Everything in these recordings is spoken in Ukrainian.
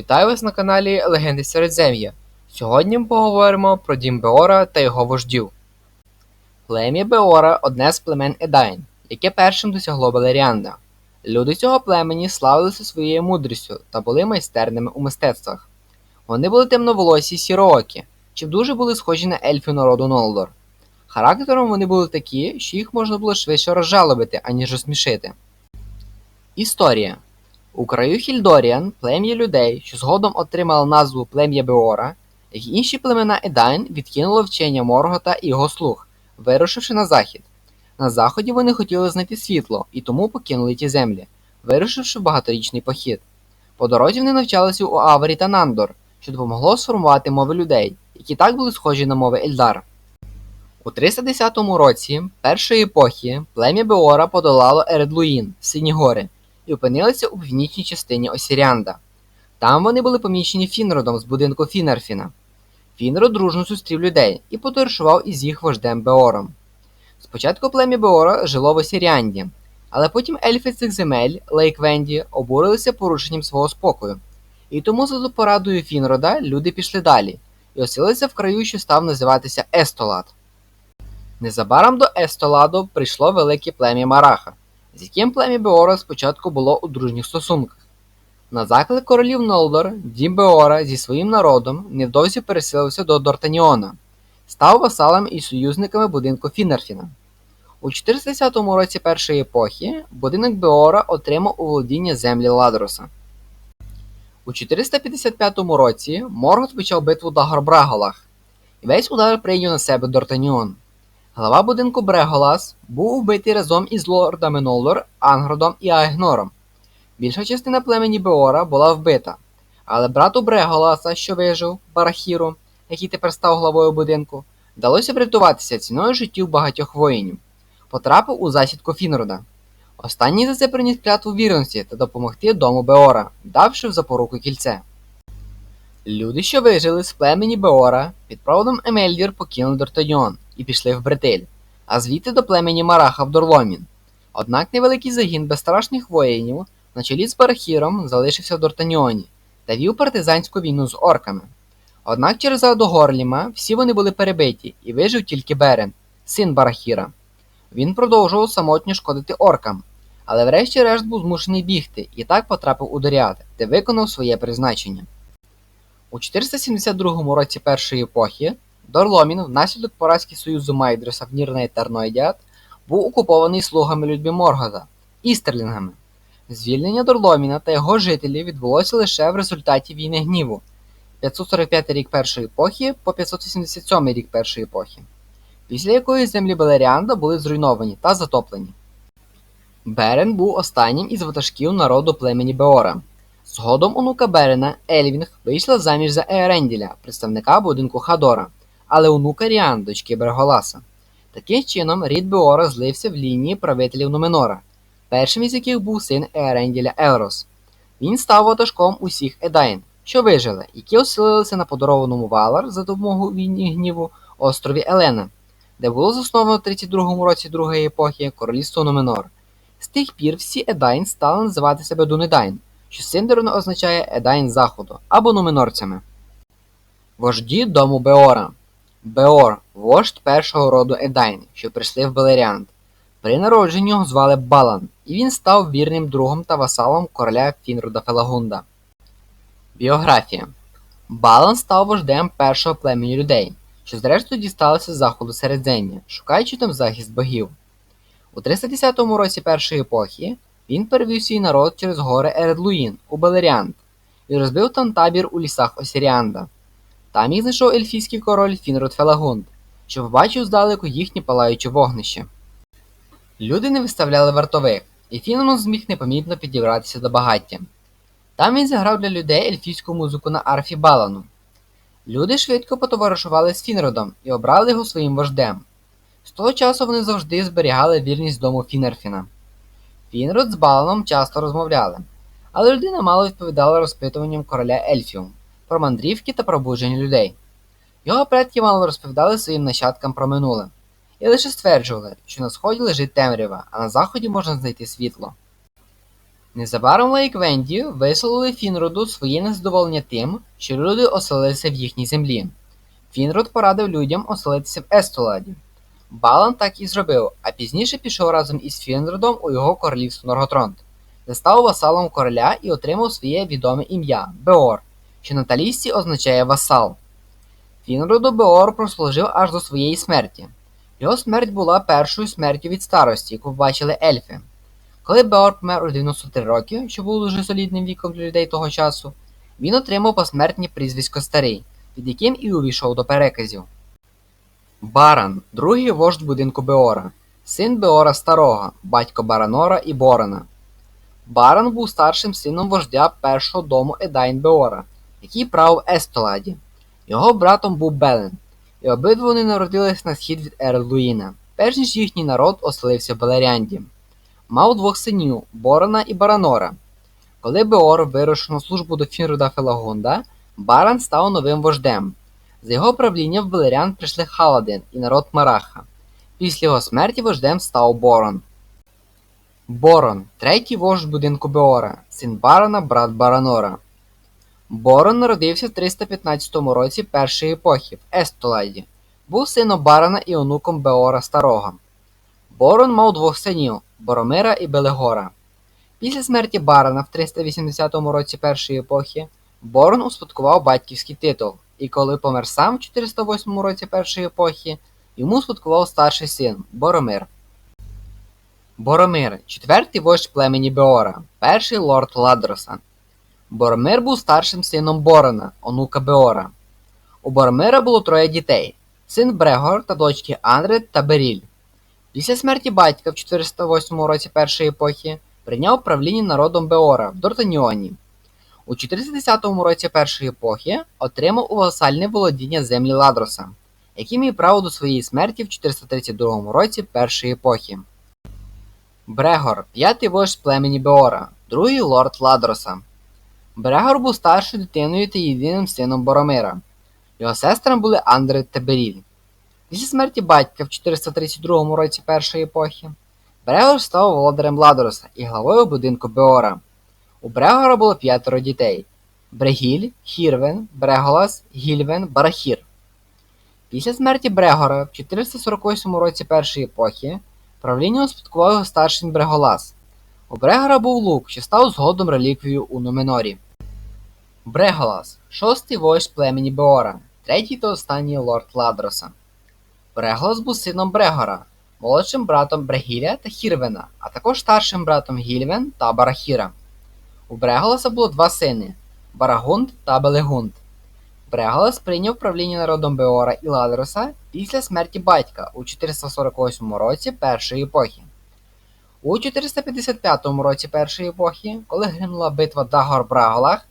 Вітаю вас на каналі Легенди Середзем'я. Сьогодні ми поговоримо про дім Беора та його вождів. Плем'я Беора одне з племен Едайн, яке першим досягло Белеріанда. Люди цього племені славилися своєю мудрістю та були майстерними у мистецтвах. Вони були темноволосі сіроокі, чим дуже були схожі на ельфів народу Нолдор. Характером вони були такі, що їх можна було швидше розжалобити, аніж розсмішити. Історія. У краю Хільдоріан плем'я людей, що згодом отримало назву плем'я Беора, як і інші племена Едайн відкинуло вчення Моргота і його слуг, вирушивши на захід. На заході вони хотіли знайти світло і тому покинули ті землі, вирушивши в багаторічний похід. По дорозі вони навчалися у Аварі та Нандор, що допомогло сформувати мови людей, які так були схожі на мови Ельдар. У 310 році першої епохи плем'я Беора подолало Ередлуїн, Сині гори, і опинилися у північній частині Осіріанда. Там вони були помічені Фінродом з будинку Фінерфіна. Фінрод дружно зустрів людей і подорожував із їх вождем Беором. Спочатку плем'я Беора жило в Осіріанді, але потім ельфи цих земель, Лейквенді, обурилися порушенням свого спокою. І тому за порадою Фінрода люди пішли далі і оселилися в краю, що став називатися Естолад. Незабаром до Естоладу прийшло велике плем'я Мараха, з яким плем'я Беора спочатку було у дружніх стосунках. На заклик королів Нолдор, дім Беора зі своїм народом невдовзі переселився до Дортаніона, став васалом і союзниками будинку Фінерфіна. У 410 році першої епохи будинок Беора отримав у володіння землі Ладроса. У 455 році Моргот почав битву на Горбраголах, і весь удар прийняв на себе Дортаніон. Глава будинку Бреголас був вбитий разом із лордами Нолдор, Ангродом і Аегнором. Більша частина племені Беора була вбита, але брату Бреголаса, що вижив, Барахіру, який тепер став главою будинку, вдалося врятуватися ціною життів багатьох воїнів. Потрапив у засідку Фінрода. Останній за це приніс клятву вірності та допомогти дому Беора, давши в запоруку кільце. Люди, що вижили з племені Беора, під проводом Емельдір покинули Дортаніон і пішли в Бретель, а звідти до племені Мараха в Дорломін. Однак невеликий загін безстрашних воїнів на чолі з Барахіром залишився в Дортаніоні та вів партизанську війну з орками. Однак через Аду Горліма всі вони були перебиті і вижив тільки Берен, син Барахіра. Він продовжував самотньо шкодити оркам, але врешті-решт був змушений бігти і так потрапив у Доріат, де виконав своє призначення. У 472 році першої епохи Дорломін, внаслідок поразки союзу Майдреса в Нірна і Терноїдіат, був окупований слугами людьми Моргода істерлінгами. Звільнення Дорломіна та його жителів відбулося лише в результаті війни гніву 545 рік першої епохи по 587 рік першої епохи, після якої землі Белеріанда були зруйновані та затоплені. Берен був останнім із ватажків народу племені Беора. Згодом онука Берена Ельвінг вийшла заміж за Ееренділя, представника будинку Хадора, але онука Ріан, дочки Берголаса. Таким чином, рід Беора злився в лінії правителів Нуменора, першим із яких був син Ееренділя Елрос. Він став ватажком усіх Едайн, що вижили, які оселилися на подарованому Валар за допомогою війні гніву острові Елена, де було засновано в 32 році другої епохи королівство Нуменор. З тих пір всі Едайн стали називати себе Дунедайн, що синдерно означає Едайн Заходу або нуменорцями. Вожді дому Беора. Беор вождь першого роду Едайн, що прийшли в Белеріанд. При народженні його звали Балан, і він став вірним другом та васалом короля Фінруда Фелагунда. Біографія Балан став вождем першого племені людей, що зрештою дісталося з заходу Середзем'я, шукаючи там захист богів. У 310 році першої епохи він перевів свій народ через гори Ередлуїн у Белеріанд і розбив там табір у лісах Осіріанда. Там їх знайшов ельфійський король Фінрод Фелагунд, що побачив здалеку їхнє палаюче вогнище. Люди не виставляли вартових, і Фінрод зміг непомітно підібратися до багаття. Там він заграв для людей ельфійську музику на арфі Балану. Люди швидко потоваришували з Фінродом і обрали його своїм вождем. З того часу вони завжди зберігали вірність дому Фінерфіна. Фінрод з Баланом часто розмовляли, але людина мало відповідала розпитуванням короля ельфів про мандрівки та пробудження людей. Його предки мало розповідали своїм нащадкам про минуле, і лише стверджували, що на сході лежить темрява, а на заході можна знайти світло. Незабаром Лейквенді висловили Фінроду своє незадоволення тим, що люди оселилися в їхній землі. Фінрод порадив людям оселитися в Естоладі. Балан так і зробив, а пізніше пішов разом із Фінродом у його королівство Норготронд, де став васалом короля і отримав своє відоме ім'я Беор, що на талісці означає васал. Фінроду Беор прослужив аж до своєї смерті. Його смерть була першою смертю від старості, яку бачили ельфи. Коли Беор помер у 93 роки, що було дуже солідним віком для людей того часу, він отримав посмертне прізвисько Старий, під яким і увійшов до переказів. Баран другий вождь будинку Беора, син Беора Старого, батько Баранора і Борана. Баран був старшим сином вождя першого дому Едайн Беора, який правив Естоладі. Його братом був Белен, і обидва вони народились на схід від Ерлуїна, перш ніж їхній народ оселився в Балеріанді. Мав двох синів Борона і Баранора. Коли Беор вирушив на службу до Фінруда Фелагунда, Баран став новим вождем. За його правління в Белерян прийшли Халадин і народ Мараха. Після його смерті вождем став Борон. Борон третій вождь будинку Беора, син Барона, брат Баранора. Борон народився в 315 році першої епохи в Естоладі. Був сином Барана і онуком Беора Старого. Борон мав двох синів Боромира і Белегора. Після смерті Барана в 380 році першої епохи Борон успадкував батьківський титул, і коли помер сам в 408 році першої епохи, йому успадкував старший син Боромир. Боромир четвертий вождь племені Беора, перший лорд Ладроса. Боромир був старшим сином Борона, онука Беора. У Боромира було троє дітей: син Брегор та дочки Андрет та Беріль. Після смерті батька в 408 році першої епохи прийняв правління народом Беора в Дортаніоні. У 410 році першої епохи отримав у васальне володіння землі Ладроса, які мав право до своєї смерті в 432 році першої епохи. Брегор п'ятий вождь племені Беора, другий лорд Ладроса. Брегор був старшою дитиною та єдиним сином Боромира. Його сестрами були Андрет та Беріль. Після смерті батька в 432 році першої епохи Брегор став володарем Ладроса і главою будинку Беора. У Брегора було п'ятеро дітей: Брегіль, Хірвен, Бреголас, Гільвен, Барахір. Після смерті Брегора в 448 році першої епохи правління успадкував його старший Бреголас. У Брегора був лук, що став згодом реліквією у Нуменорі. Бреголас шостий вождь племені Беора, третій та останній лорд Ладроса. Бреголас був сином Брегора, молодшим братом Брегіля та Хірвена, а також старшим братом Гільвен та Барахіра. У Бреголаса було два сини Барагунд та Белегунд. Бреголас прийняв правління народом Беора і Ладроса після смерті батька у 448 році першої епохи. У 455 році першої епохи, коли гинула битва Дагор Браголах,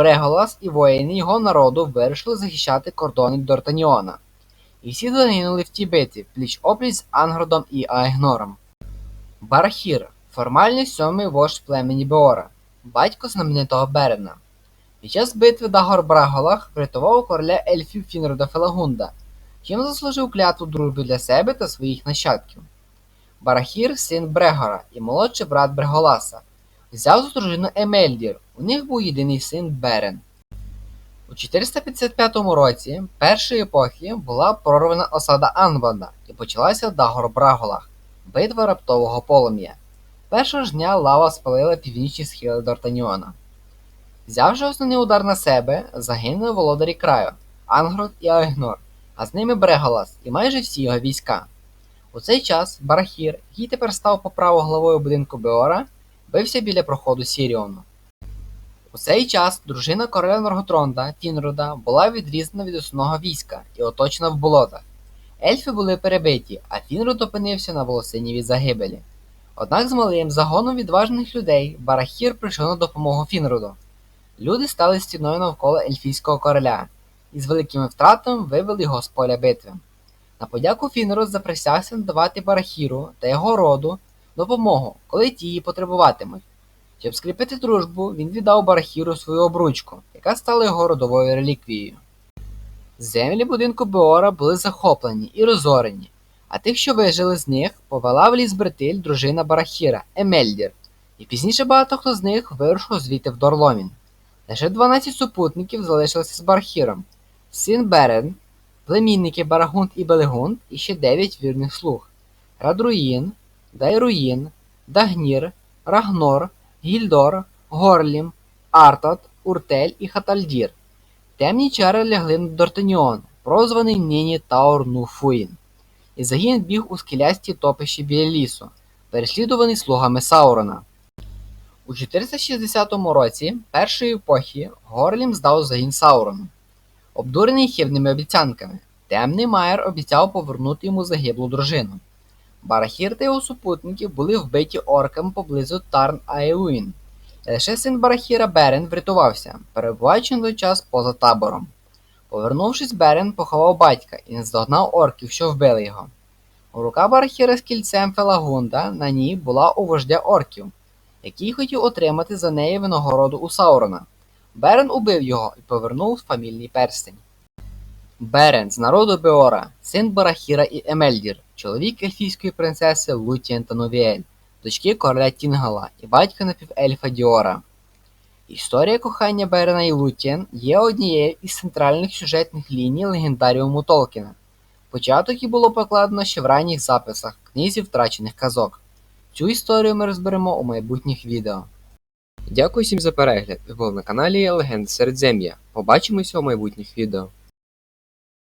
Бреголас і воїни його народу вирішили захищати кордони Дортаніона. І всі загинули в тій битві пліч опліч з Ангродом і Аегнором. Барахір формальний сьомий вождь племені Беора, батько знаменитого Берена. Під час битви Дагор Браголах врятував короля ельфів Фінрода Фелагунда, чим заслужив клятву дружби для себе та своїх нащадків. Барахір син Брегора і молодший брат Бреголаса. Взяв за дружину Емельдір, у них був єдиний син Берен. У 455 році першої епохи була прорвана осада Анбанда і почалася Дагор Браголах, битва раптового полум'я. Першого ж дня лава спалила північні схили Дортаніона. Взявши основний удар на себе, загинули володарі краю Ангрод і Аегнор, а з ними Бреголас і майже всі його війська. У цей час Барахір, який тепер став по праву главою будинку Беора, бився біля проходу Сіріону. У цей час дружина короля Норготронда Фінрода була відрізана від основного війська і оточена в болотах. Ельфи були перебиті, а Фінрод опинився на волосині від загибелі. Однак з малим загоном відважних людей Барахір прийшов на допомогу Фінроду. Люди стали стіною навколо ельфійського короля і з великими втратами вивели його з поля битви. На подяку Фінрод заприсягся надавати Барахіру та його роду допомогу, коли ті її потребуватимуть. Щоб скріпити дружбу, він віддав Барахіру свою обручку, яка стала його родовою реліквією. Землі будинку Беора були захоплені і розорені, а тих, що вижили з них, повела в ліс Бретиль дружина Барахіра Емельдір, І пізніше багато хто з них вирушив звідти в Дорломін. Лише 12 супутників залишилися з Барахіром. Син Берен, племінники Барагунд і Белегунд і ще 9 вірних слуг. Радруїн, Дайруїн, Дагнір, Рагнор, Гільдор, Горлім, Артат, Уртель і Хатальдір. Темні чари лягли на Дортаніон, прозваний нині Таур Нуфуїн. І загін біг у скелясті топищі біля лісу, переслідуваний слугами Саурона. У 460 році першої епохи Горлім здав загін Саурону. Обдурений хибними обіцянками, темний Майер обіцяв повернути йому загиблу дружину. Барахір та його супутники були вбиті орками поблизу Тарн Аеуін. Лише син Барахіра Берен врятувався, перебуваючи на той час поза табором. Повернувшись, Берен поховав батька і наздогнав орків, що вбили його. У рука Барахіра з кільцем Фелагунда на ній була у вождя орків, який хотів отримати за неї винагороду у Саурона. Берен убив його і повернув фамільний перстень. Берен з народу Беора, син Барахіра і Емельдір, чоловік ельфійської принцеси Лутіен та Новіель, дочки короля Тінгала і батька напівельфа Діора. Історія кохання Берена і Лутіен є однією із центральних сюжетних ліній легендаріуму Толкіна. Початок і було покладено ще в ранніх записах книзі втрачених казок. Цю історію ми розберемо у майбутніх відео. Дякую всім за перегляд. Ви були на каналі Легенди Середзем'я. Побачимося у майбутніх відео.